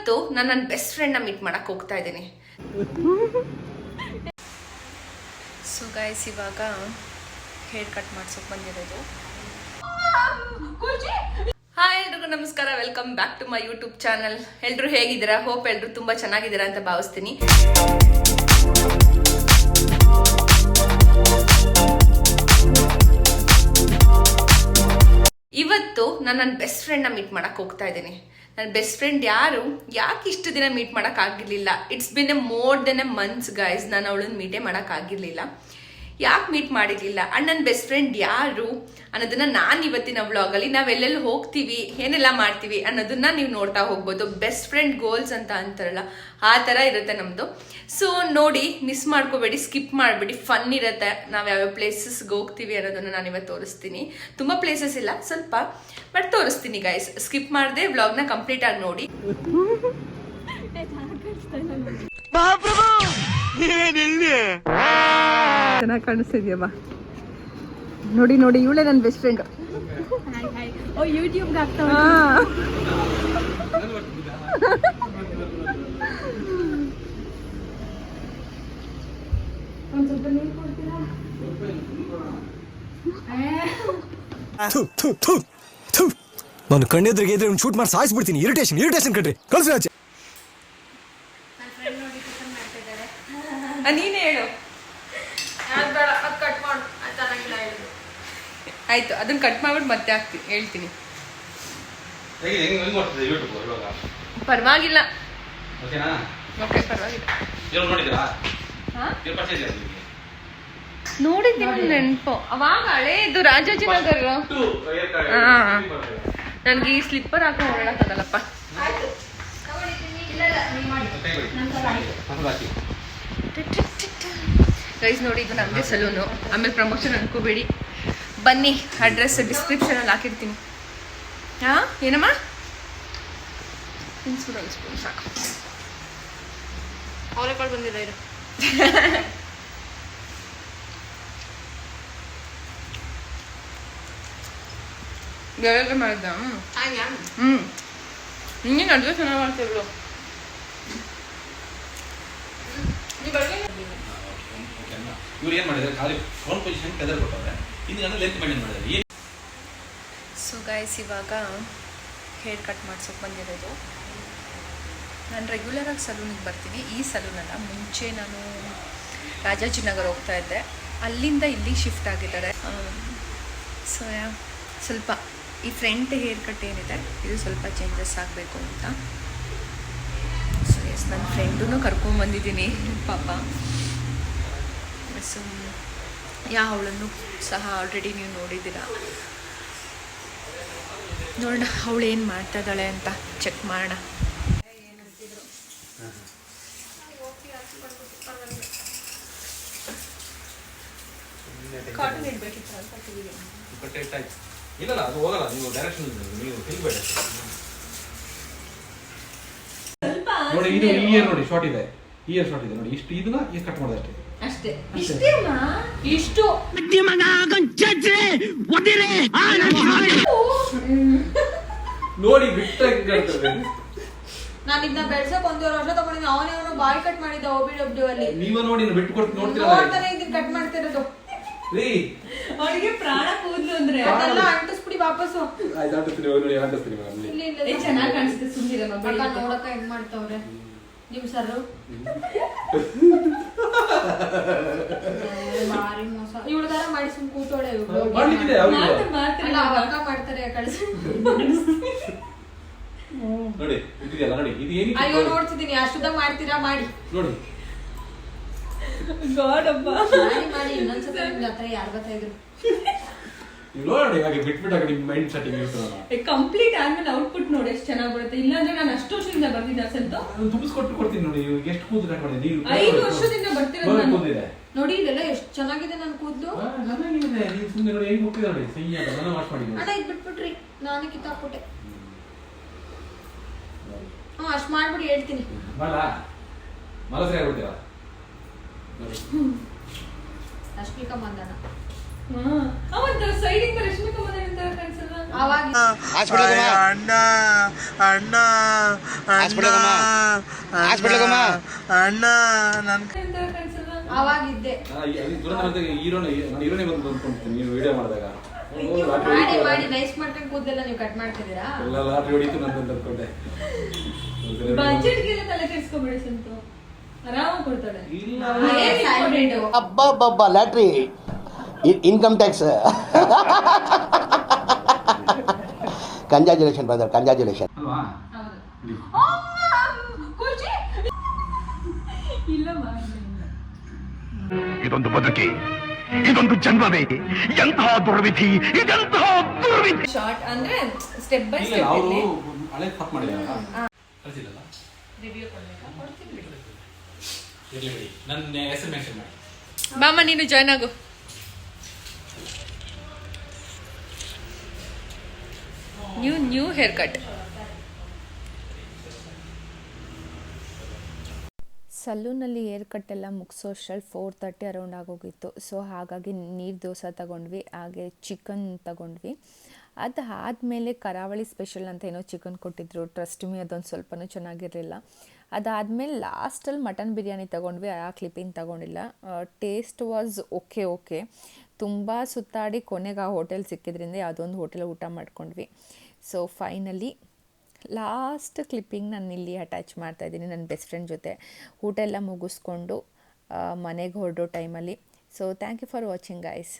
ಇವತ್ತು ನಾನು ನನ್ನ ಬೆಸ್ಟ್ ಫ್ರೆಂಡ್ನ ಮೀಟ್ ಮಾಡಕ್ ಹೋಗ್ತಾ ಇದ್ದೀನಿ. ಸೊ ಗೈಸ್ ಇವಾಗ ಹೇರ್ ಕಟ್ ಮಾಡ್ಸೋಕೆ ಬಂದಿರೋದು. ಹಾಯ್ ಎಲ್ರಿಗೂ ನಮಸ್ಕಾರ. Welcome back to my YouTube channel ಎಲ್ರು ಹೇಗಿದ್ದೀರಾ? ಹೋಪ್ ಎಲ್ರು ತುಂಬಾ ಚೆನ್ನಾಗಿದ್ದೀರಾ ಅಂತ ಭಾವಿಸ್ತೀನಿ. ಇವತ್ತು ನಾನು ನನ್ನ ಬೆಸ್ಟ್ ಫ್ರೆಂಡ್ನ ಮೀಟ್ ಮಾಡಕ್ಕೆ ಹೋಗ್ತಾ ಇದ್ದೀನಿ. ನನ್ನ ಬೆಸ್ಟ್ ಫ್ರೆಂಡ್ ಯಾರು? ಯಾಕೆ ಇಷ್ಟು ದಿನ meet ಮಾಡೋಕ್ಕಾಗಿರಲಿಲ್ಲ? It's been a more than a months guys ನಾನು ಅವಳನ್ನ ಮೀಟೇ ಮಾಡಕ್ ಆಗಿರ್ಲಿಲ್ಲ ಯಾಕೆ ಮೀಟ್ ಮಾಡಿರ್ಲಿಲ್ಲ? ಅಣ್ಣನ ಬೆಸ್ಟ್ ಫ್ರೆಂಡ್ ಯಾರು? ಅನ್ನೋದನ್ನ ನಾನು ಇವತ್ತಿನ ವ್ಲಾಗಲ್ಲಿ ನಾವೆಲ್ಲೆಲ್ಲಿ ಹೋಗ್ತೀವಿ ಏನೆಲ್ಲ ಮಾಡ್ತೀವಿ ಅನ್ನೋದನ್ನ ನೀವು ನೋಡ್ತಾ ಹೋಗ್ಬೋದು. ಬೆಸ್ಟ್ ಫ್ರೆಂಡ್ ಗೋಲ್ಸ್ ಅಂತ ಅಂತಾರಲ್ಲ ಆ ಥರ ಇರುತ್ತೆ ನಮ್ಮದು ಸೊ ನೋಡಿ ಮಿಸ್ ಮಾಡ್ಕೋಬೇಡಿ ಸ್ಕಿಪ್ ಮಾಡಬೇಡಿ. ಫನ್ ಇರುತ್ತೆ. ನಾವು ಯಾವ್ಯಾವ ಪ್ಲೇಸಸ್ಗೆ ಹೋಗ್ತೀವಿ ಅನ್ನೋದನ್ನ ನಾನು ಇವತ್ತು ತೋರಿಸ್ತೀನಿ. ತುಂಬ ಪ್ಲೇಸಸ್ ಇಲ್ಲ ಸ್ವಲ್ಪ ಬಟ್ ತೋರಿಸ್ತೀನಿ ಗೈಸ್ ಸ್ಕಿಪ್ ಮಾಡಿದೆ ವ್ಲಾಗ್ನ ಕಂಪ್ಲೀಟ್ ಆಗಿ ನೋಡಿ. ಚೆನ್ನಾಗಿ ಕಾಣಿಸ್ತಿದ್ಯಮ್ಮ ನೋಡಿ ನೋಡಿ ಇವಳೇ ನನ್ನ ಬೆಸ್ಟ್ ಫ್ರೆಂಡ್. ನಾನು ಕಣ್ಣೆದ್ರಿಗೆ ಇದ್ರೆ ಶೂಟ್ ಮಾಡಿ ಸಾಯಿಸ್ಬಿಡ್ತೀನಿ ಇರಿಟೇಷನ್ ಇರಿಟೇಷನ್ ಕಣ್ರಿ. ಕಳ್ಸಿ ಆಚೆ ನೀನೇ ಹೇಳು ಆಯ್ತು ಅದನ್ನ ಕಟ್ ಮಾಡ್ಬಿಟ್ಟು ಮತ್ತೆ ಹಾಕ್ತೀನಿ ಹೇಳ್ತೀನಿ. ಪರವಾಗಿಲ್ಲ. ಓಕೆನಾ ಓಕೆ ಪರವಾಗಿಲ್ಲ. ನೋಡಿದ್ದೀನಿ ನೆನಪು. ಅವಾಗ ಹಳೇದು ರಾಜಾಜಿನಗರ ಹಾ. ನನಗೆ ಈ ಸ್ಲಿಪ್ಪರ್ ಹಾಕೋ ಓಡಾಡಕ್ಕಾಗಲ್ಲಪ್ಪ ಗೈಸ್ ನೋಡಿ ಇದು ನಮ್ಮದೇ ಸಲೂನು ಆಮೇಲೆ ಪ್ರಮೋಷನ್ ಅನ್ಕೋಬೇಡಿ. ಬನ್ನಿ ಅಡ್ರೆಸ್ ಡಿಸ್ಕ್ರಿಪ್ಷನ್ ಅಲ್ಲಿ ಹಾಕಿರ್ತೀನಿ. ಹಾ ಏನಮ್ಮ? ಇನ್ಸ್ಪೂನ್ ಒಂದು ಸ್ಪೂನ್ ಸಾಕು ಅವರೆಕಾಳು ಬಂದಿಲ್ಲ ಇರು. ಯಾವಾಗ ಮಾಡ್ದ ಹ್ಞೂ ಹಿಂಗೆ ಅಡ್ರೆಸ್ ಚೆನ್ನಾಗಿ ಮಾಡ್ತಿರ್ಲು ಇವ್ರು ಏನು ಮಾಡಿದ್ರೆ? ಖಾಲಿ ಫೋನ್ ಪೊಸಿಷನ್ ಕೆದರ್ ಕೊಟ್ಟವ್ರೆ ಸೊ ಗೈಸ್ ಇವಾಗ ಹೇರ್ ಕಟ್ ಮಾಡ್ಸೋಕೆ ಬಂದಿರೋದು. ನಾನು ರೆಗ್ಯುಲರಾಗಿ ಸಲೂನಿಗೆ ಬರ್ತೀನಿ. ಈ ಸಲೂನಲ್ಲ ಮುಂಚೆ ನಾನು ರಾಜಾಜಿನಗರ್ ಹೋಗ್ತಾ ಇದ್ದೆ. ಅಲ್ಲಿಂದ ಇಲ್ಲಿ ಶಿಫ್ಟ್ ಆಗಿದ್ದಾರೆ. ಸೊ ಸ್ವಲ್ಪ ಈ ಫ್ರಂಟ್ ಹೇರ್ ಕಟ್ ಏನಿದೆ, ಇದು ಸ್ವಲ್ಪ ಚೇಂಜಸ್ ಆಗಬೇಕು ಅಂತ. ಸೊ ಎಸ್ ನನ್ನ ಫ್ರೆಂಡೂ ಕರ್ಕೊಂಬಂದಿದ್ದೀನಿ ಪಾಪ. ಸೊ ಯಾ ಅವಳನ್ನು ಸಹ ಆಲ್ರೆಡಿ ನೀವು ನೋಡಿದ್ದೀರ? ನೋಡೋಣ ಅವಳು ಏನು ಮಾಡ್ತಾ ಇದ್ದಾಳೆ ಅಂತ ಚೆಕ್ ಮಾಡೋಣ. ಕಾಟನ್ ಇಡಬೇಕಿತ್ತು ಅಂತ ಕಿವಿಗೆ. ಕಟ್ಟೆ ಇಟ್ಟಾಯ್ತು ಇಲ್ಲಲ್ಲ ಅದು ಹೋಗಲ್ಲ ನೀವು ಡೈರೆಕ್ಷನ್ ನೀವು ತಿಳ್ಬೇಡ ನೋಡಿ ಇದು ಈ ಇಯರ್ ನೋಡಿ ಶಾರ್ಟ್ ಇದೆ. ಇಯರ್ ಶಾರ್ಟ್ ಇದೆ. ನೋಡಿ ಇಷ್ಟು ಇದನ್ನ ಈಗ ಕಟ್ ಮಾಡೋದು ಅಷ್ಟೇ. ಅಷ್ಟೇ. ಇಷ್ಟೇನಾ? ಇಷ್ಟು. ನೋಡಿ ಬಿಟ್ಟ ನಾನು ಇದನ್ನ ಬೆಳ್ಸಕ್ ಒಂದೂವರೆ ವರ್ಷ ತಗೊಂಡಿದ್ದೆ. ಅವನೇ ಅವನು ಬಾಯ್ ಕಟ್ ಮಾಡಿದ್ದ ಓಬಿ ಡಬ್ಲ್ಯೂ ಅಲ್ಲಿ. ನೀವ ನೋಡಿ ಬಿಟ್ಟು ಕೊಟ್ಟು ನೋಡ್ತೀರಾ ನೋಡ್ತಾನೆ ಇದನ್ನ ಕಟ್ ಮಾಡ್ತಿರೋದು. ರೀ. ಅವಳಿಗೆ ಪ್ರಾಣ ಕೂದ್ಲು ಅಂದ್ರೆ. ಅದೆಲ್ಲ ಅಂಟಿಸ್ಬಿಡಿ ವಾಪಸ್ಸು. ಆಯ್ತು ಆಟಸ್ತೀನಿ ಹೋಗಿ ನೋಡಿ ಆಟಸ್ತೀನಿ ಅಲ್ಲಿ ಇಲ್ಲಿ ಇಲ್ಲ ಚೆನ್ನಾಗಿ ಚೆನ್ನಾಗ್ ಕಾಣಿಸುತ್ತೆ ಸುಂದಿರಮ್ಮ ಅಕ್ಕ ನೋಡಕ್ಕ ಹೆಂಗ್ ಮಾಡ್ತಾವ್ರೆ. ನಿಮ್ ಸರ್ ಮೋಸ. ಇವಳದಾರ ಮಾಡಿ ಸುಮ್ ಕೂತೋಳೆ ಇವ್ಳು. ಮಾಡ್ಲಿಕ್ಕಿದೆ ಅವ್ರಿಗೆ ಅಲ್ಲ ಅವ್ರ ಅಕ್ಕ ಮಾಡ್ತಾರೆ ಕಳ್ಸಿ. ನೋಡಿ ನೋಡಿ ಇದು ಏನಕ್ಕೆ ಅಯ್ಯೋ ನೋಡ್ತಿದೀನಿ ಅಷ್ಟುದ ಮಾಡ್ತೀರಾ ಮಾಡಿ. ನೋಡಿ. ಮಾಡಿ ಮಾಡಿ ಇನ್ನೊಂದ್ಸತಿ ನಿಮ್ಗೆ ಹತ್ರ ಯಾರ್ ಗೊತ್ತಾಯ್ತು ನೀವು ನೋಡಿ ಹಾಗೆ ಬಿಟ್ಬಿಟ್ಟಾಗ ನಿಮ್ಮ ಮೈಂಡ್ ಸೆಟ್ಟಿಂಗ್ ಇರ್ತದಲ್ಲ. ಕಂಪ್ಲೀಟ್ ಆದ್ಮೇಲೆ ಔಟ್ಪುಟ್ ನೋಡಿ ಎಷ್ಟು ಚೆನ್ನಾಗಿ ಬರುತ್ತೆ. ಇಲ್ಲಾಂದ್ರೆ ನಾನು ಅಷ್ಟು ವರ್ಷದಿಂದ ಬರ್ತಿದ್ದೆ ಅಸಲ್ತು. ನಾನು ತುಂಬಿಸ್ಕೊಟ್ಟು ಕೊಡ್ತೀನಿ ನೋಡಿ ಎಷ್ಟು ಕೂತು ಕಟ್ ಮಾಡಿದೆ ನೀವು ಐದು ವರ್ಷದಿಂದ ಬರ್ತಿರೋದು ನೋಡಿ ಇದೆಲ್ಲ ಎಷ್ಟು ಚೆನ್ನಾಗಿದೆ ನನ್ ಕೂದ್ಲು. ಚೆನ್ನಾಗಿದೆ. ನೀವು ಸುಮ್ಮನೆ ನೋಡಿ ಹೆಂಗ್ ನೋಡಿ ಸಹಿ ಅಂತ ನಾನು ವಾಶ್ ಮಾಡಿ ಅಣ್ಣ ಇದು ಬಿಟ್ಬಿಟ್ರಿ. ನಾನೇ ಕಿತ್ತಾಕ್ಬಿಟ್ಟೆ. ಹ್ಞೂ ಅಷ್ಟ್ ಮಾಡ್ಬಿಡಿ ಹೇಳ್ತೀನಿ. ಮಲ ಮಲಸರಿ ಆಗ್ಬಿಡ್ತೀರಾ? ರಶ್ಮಿಕಾ ಮಂದಣ್ಣ ಅಣ್ಣ ಅಣ್ಣ ಅಣ್ಣ ಅಣ್ಣ ಅಣ್ಣ ನನ್ ತರ ಕಾಣಿಸಲ್ಲ. ಅವಾಗಿದ್ದೆ ಹೀರೋನ ನಾನು ಹೀರೋನೇ ಬಂದು ಬಂದ್ಕೊಂಡ್ತೀನಿ ನೀವು ವಿಡಿಯೋ ಮಾಡಿದಾಗ. ಮಾಡಿ ಮಾಡಿ ನೈಸ್ ಮಾಡ್ಕೊಂಡು ಕೂದಲೆಲ್ಲ ನೀವು ಕಟ್ ಮಾಡ್ತಿದ್ದೀರಾ? ಎಲ್ಲ ಲಾಟ್ರಿ ಹೊಡಿತು ನಂತ ಅಂದ್ಕೊಂಡೆ ಬಜೆಟ್ಗೆಲ್ಲ ತಲೆ ಕೆಡಿಸ್ಕೊಬೇಡಿ ಸಂತು. ಆರಾಮಾಗಿ ಕೊಡ್ತಾಳೆ. ಇಲ್ಲ. Important ಅಬ್ಬಬ್ಬಬ್ಬ lottery income tax congratulation brother congratulation ಅಲ್ವಾ ಖುಷಿ ಇಲ್ಲ ಮಾಡಿ ಇದೊಂದು ಬದುಕಿ ಇದೊಂದು ಜನ್ಮವೇ ಎಂತಹ ದುರ್ವಿಧಿ ಇದೆಂತಹ ದುರ್ವಿಧಿ. ಶಾರ್ಟ್ ಅಂದ್ರೆ ಸ್ಟೆಪ್ ಬೈ ಸ್ಟೆಪ್ ಅವರು ಹಳೆ ತಪ್ಪು ಮಾಡಿದಾರ ಕಳಿಸಿಲ್ಲಲ್ಲ ಇರ್ಲಿ ಬಿಡಿ. ನನ್ನ ಹೆಸರು ಮೆನ್ಷನ್ ಮಾಡಿ. ಬಾಮ ನೀನು ಜಾಯ್ನ್ ಆಗು. ನ್ಯೂ ನ್ಯೂ ಹೇರ್ ಕಟ್ ಸಲ್ಲೂನಲ್ಲಿ ಏರ್ ಕಟ್ ಎಲ್ಲ ಮುಗಿಸೋ ಅಷ್ಟ್ರಲ್ಲಿ ಫೋರ್ ತರ್ಟಿ ಅರೌಂಡ್ ಆಗೋಗಿತ್ತು. ಸೊ ಹಾಗಾಗಿ ನೀರು ದೋಸೆ ತಗೊಂಡ್ವಿ, ಹಾಗೆ ಚಿಕನ್ ತಗೊಂಡ್ವಿ. ಅದು ಆದಮೇಲೆ ಕರಾವಳಿ ಸ್ಪೆಷಲ್ ಅಂತ ಏನೋ ಚಿಕನ್ ಕೊಟ್ಟಿದ್ರು. ಟ್ರಸ್ಟ್ ಮೀ ಅದೊಂದು ಸ್ವಲ್ಪನೂ ಚೆನ್ನಾಗಿರಲಿಲ್ಲ. ಅದಾದಮೇಲೆ ಲಾಸ್ಟಲ್ಲಿ ಮಟನ್ ಬಿರಿಯಾನಿ ತೊಗೊಂಡ್ವಿ, ಆ ಕ್ಲಿಪ್ಪಿಂಗ್ ತೊಗೊಂಡಿಲ್ಲ. ಟೇಸ್ಟ್ ವಾಸ್ ಓಕೆ ಓಕೆ ತುಂಬ ಸುತ್ತಾಡಿ ಕೊನೆಗೆ ಆ ಹೋಟೆಲ್ ಸಿಕ್ಕಿದ್ರಿಂದ ಯಾವುದೊಂದು ಹೋಟೆಲ್ ಊಟ ಮಾಡ್ಕೊಂಡ್ವಿ. ಸೊ ಫೈನಲಿ ಲಾಸ್ಟ್ ಕ್ಲಿಪ್ಪಿಂಗ್ ನಾನು ಇಲ್ಲಿ ಅಟ್ಯಾಚ್ ಮಾಡ್ತಾ ಇದ್ದೀನಿ ನನ್ನ ಬೆಸ್ಟ್ ಫ್ರೆಂಡ್ ಜೊತೆ. ಊಟ ಎಲ್ಲ ಮುಗಿಸ್ಕೊಂಡು ಮನೆಗೆ ಹೊರಡೋ ಟೈಮಲ್ಲಿ so thank you for watching guys